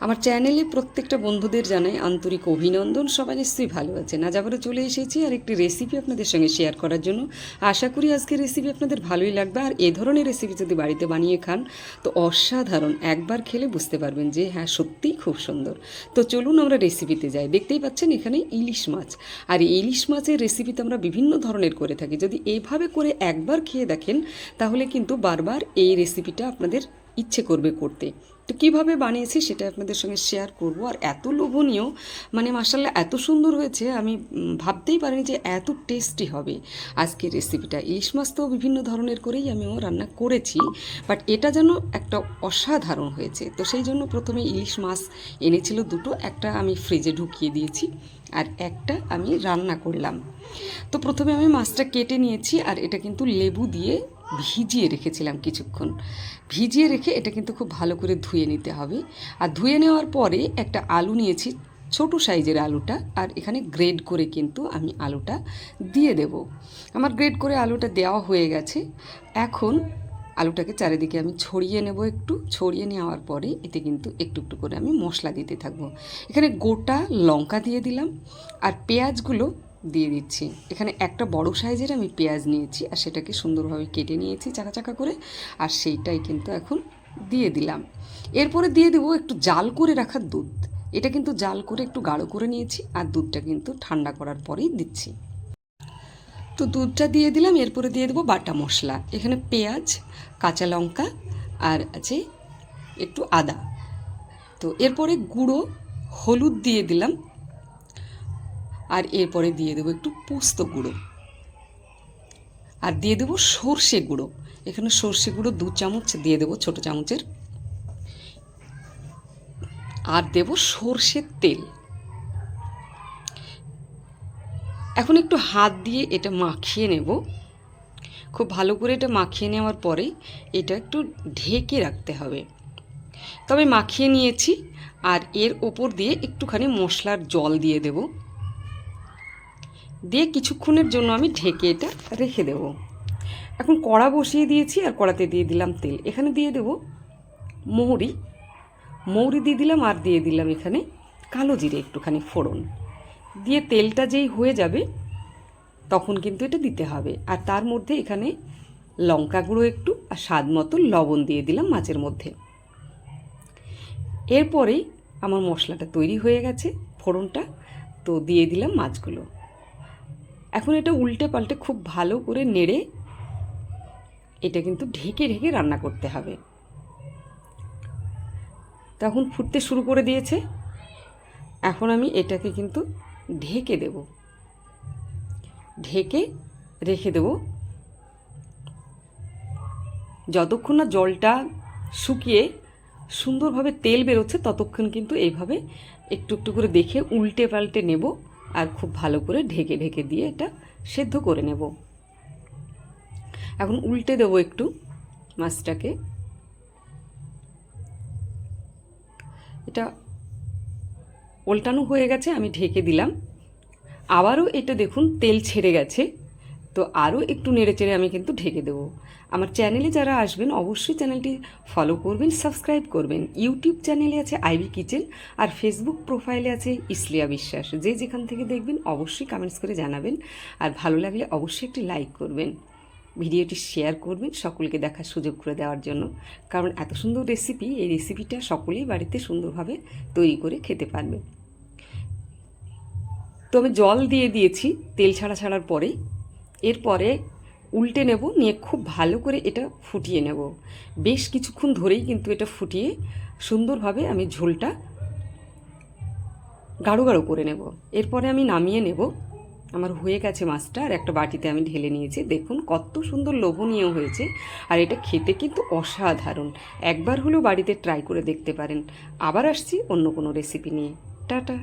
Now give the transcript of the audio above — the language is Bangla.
আমার চ্যানেলে প্রত্যেকটা বন্ধুদের জানাই আন্তরিক অভিনন্দন। সবাই নিশ্চয়ই ভালো আছেন। আজ আবারও চলে এসেছি আর একটি রেসিপি আপনাদের সঙ্গে শেয়ার করার জন্য। আশা করি আজকের রেসিপি আপনাদের ভালোই লাগবে। আর এ ধরনের রেসিপি যদি বাড়িতে বানিয়ে খান, তো অসাধারণ। একবার খেলে বুঝতে পারবেন যে হ্যাঁ সত্যিই খুব সুন্দর। তো চলুন আমরা রেসিপিতে যাই। দেখতেই পাচ্ছেন এখানে ইলিশ মাছ। আর ইলিশ মাছের রেসিপিতে আমরা বিভিন্ন ধরনের করে থাকি। যদি এভাবে করে একবার খেয়ে দেখেন, তাহলে কিন্তু বারবার এই রেসিপিটা আপনাদের ইচ্ছে করবে করতে। তো কীভাবে বানিয়েছি সেটা আপনাদের সঙ্গে শেয়ার করব। আর এত লোভনীয় মানে মাসাল্লাহ এত সুন্দর হয়েছে, আমি ভাবতেই পারিনি যে এত টেস্টি হবে আজকের রেসিপিটা ইলিশ মাছ তো বিভিন্ন ধরনের করেই আমিও রান্না করেছি বাট এটা যেন একটা অসাধারণ হয়েছে। তো সেই জন্য প্রথমে ইলিশ মাছ এনেছিল দুটো, একটা আমি ফ্রিজে ঢুকিয়ে দিয়েছি, আর একটা আমি রান্না করলাম। তো প্রথমে আমি মাছটা কেটে নিয়েছি, আর এটা কিন্তু লেবু দিয়ে ভিজিয়ে রেখেছিলাম কিছুক্ষণ। ভিজিয়ে রেখে এটা কিন্তু খুব ভালো করে ধুয়ে নিতে হবে। আর ধুয়ে নেওয়ার পরে একটা আলু নিয়েছি, ছোট সাইজের আলুটা, আর এখানে গ্রেড করে কিন্তু আমি আলুটা দিয়ে দেব। আমার গ্রেড করে আলুটা দেওয়া হয়ে গেছে। এখন আলুটাকে চারিদিকে আমি ছড়িয়ে নেব একটু। ছড়িয়ে নেওয়ার পরে এতে কিন্তু একটু একটু করে আমি মশলা দিতে থাকব। এখানে গোটা লঙ্কা দিয়ে দিলাম। আর পেঁয়াজগুলো দিয়ে দিচ্ছি। এখানে একটা বড় সাইজের আমি পেঁয়াজ নিয়েছি আর সেটাকে সুন্দরভাবে কেটে নিয়েছি চাকা চাকা করে আর সেইটাই কিন্তু এখন দিয়ে দিলাম। এরপরে দিয়ে দেবো একটু জাল করে রাখা দুধ। এটা কিন্তু জাল করে একটু গাঢ় করে নিয়েছি আর দুধটা কিন্তু ঠান্ডা করার পরেই দিচ্ছি। তো দুধটা দিয়ে দিলাম, এরপরে দিয়ে দেবো বাটা মশলা। এখানে পেঁয়াজ, কাঁচা লঙ্কা আর আছে একটু আদা। তো এরপরে গুঁড়ো, হলুদ দিয়ে দিলাম। আর এরপরে দিয়ে দেবো একটু পোস্ত গুঁড়ো। আর দিয়ে দেবো সর্ষে গুঁড়ো। এখানে সর্ষে গুঁড়ো দু চামচ দিয়ে দেবো ছোটো চামচের। আর দেব সর্ষের তেল। এখন একটু হাত দিয়ে এটা মাখিয়ে নেব। খুব ভালো করে এটা মাখিয়ে নেওয়ার পরে এটা একটু ঢেকে রাখতে হবে। তবে মাখিয়ে নিয়েছি। আর এর ওপর দিয়ে একটুখানি মশলার জল দিয়ে দেব। দিয়ে কিছুক্ষণের জন্য আমি ঢেকে এটা রেখে দেব। এখন কড়া বসিয়ে দিয়েছি আর কড়াতে দিয়ে দিলাম তেল। এখানে দিয়ে দেব মৌরি। মৌরি দিয়ে দিলাম আর দিয়ে দিলাম এখানে কালো জিরে একটুখানি ফোড়ন। দিয়ে তেলটা যেই হয়ে যাবে তখন কিন্তু এটা দিতে হবে। আর তার মধ্যে এখানে লঙ্কা গুঁড়ো একটু আর স্বাদ মতো লবণ দিয়ে দিলাম মাছের মধ্যে। এরপরেই আমার মশলাটা তৈরি হয়ে গেছে ফোড়নটা। তো দিয়ে দিলাম মাছগুলো। এখন এটা উল্টে পাল্টে খুব ভালো করে নেড়ে এটা কিন্তু ঢেকে ঢেকে রান্না করতে হবে। তখন ফুটতে শুরু করে দিয়েছে। এখন আমি এটাকে কিন্তু ঢেকে দেব। ঢেকে রেখে দেব। যতক্ষণ না জলটা শুকিয়ে সুন্দরভাবে তেল বেরোচ্ছে, ততক্ষণ কিন্তু এইভাবে একটু একটু করে দেখে উল্টে পাল্টে নেব। আর খুব ভালো করে ঢেকে ঢেকে দিয়ে এটা সেদ্ধ করে নেব। এখন উল্টে দেবো একটু মাছটাকে। এটা উল্টানো হয়ে গেছে, আমি ঢেকে দিলাম। আবারও এটা দেখুন, তেল ছেড়ে গেছে। তো আরও একটু নেড়ে চেড়ে আমি কিন্তু ঢেকে দেবো। আমার চ্যানেলে যারা আসবেন, অবশ্যই চ্যানেলটি ফলো করবেন সাবস্ক্রাইব করবেন। ইউটিউব চ্যানেলে আছে আইবি কিচেন আর ফেসবুক প্রোফাইলে আছে ইসলিয়া বিশ্বাস। যে যেখান থেকে দেখবেন, অবশ্যই কমেন্টস করে জানাবেন। আর ভালো লাগলে অবশ্যই একটি লাইক করবেন। ভিডিওটি শেয়ার করবেন, সকলকে দেখার সুযোগ করে দেওয়ার জন্য। কারণ এত সুন্দর রেসিপি এই রেসিপিটা সকলেই বাড়িতে সুন্দরভাবে তৈরি করে খেতে পারবে। তো আমি জল দিয়ে দিয়েছি, তেল ছাড়া ছাড়ার পরে এরপরে উল্টে নেব, নিয়ে খুব ভালো করে এটা ফুটিয়ে নেব। বেশ কিছুক্ষণ ধরেই কিন্তু এটা ফুটিয়ে সুন্দরভাবে আমি ঝোলটা গাঢ় গাঢ় করে নেব। এরপরে আমি নামিয়ে নেব। আমার হয়ে গেছে মাছটা, আর একটা বাটিতে আমি ঢেলে নিয়েছি। দেখুন কত সুন্দর লোভনীয় হয়েছে। আর এটা খেতে কিন্তু অসাধারণ। একবার হলেও বাড়িতে ট্রাই করে দেখতে পারেন। আবার আসছি অন্য কোনো রেসিপি নিয়ে। টাটা।